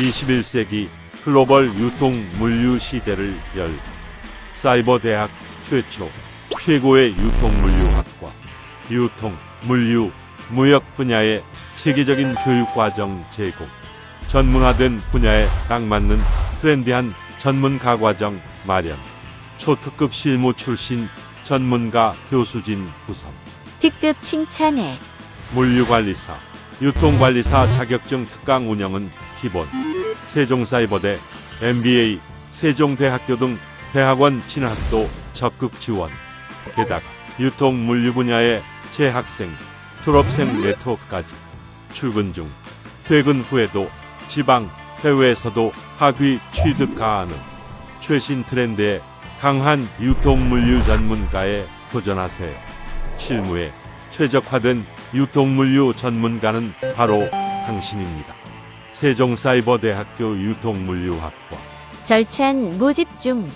21세기 글로벌 유통 물류 시대를 열 사이버 대학 최초 최고의 유통 물류학과 유통 물류 무역 분야의 체계적인 교육 과정 제공 전문화된 분야에 딱 맞는 트렌디한 전문가 과정 마련 초특급 실무 출신 전문가 교수진 구성 특급 칭찬해. 물류관리사, 유통관리사 자격증 특강 운영은 기본. 세종사이버대, MBA, 세종대학교 등 대학원 진학도 적극 지원. 게다가 유통 물류 분야의 재학생, 졸업생 네트워크까지 출근 중, 퇴근 후에도 지방, 해외에서도 학위 취득 가능. 최신 트렌드에 강한 유통 물류 전문가에 도전하세요. 실무에 최적화된 유통 물류 전문가는 바로 당신입니다. 세종사이버대학교 유통물류학과 절찬 모집 중.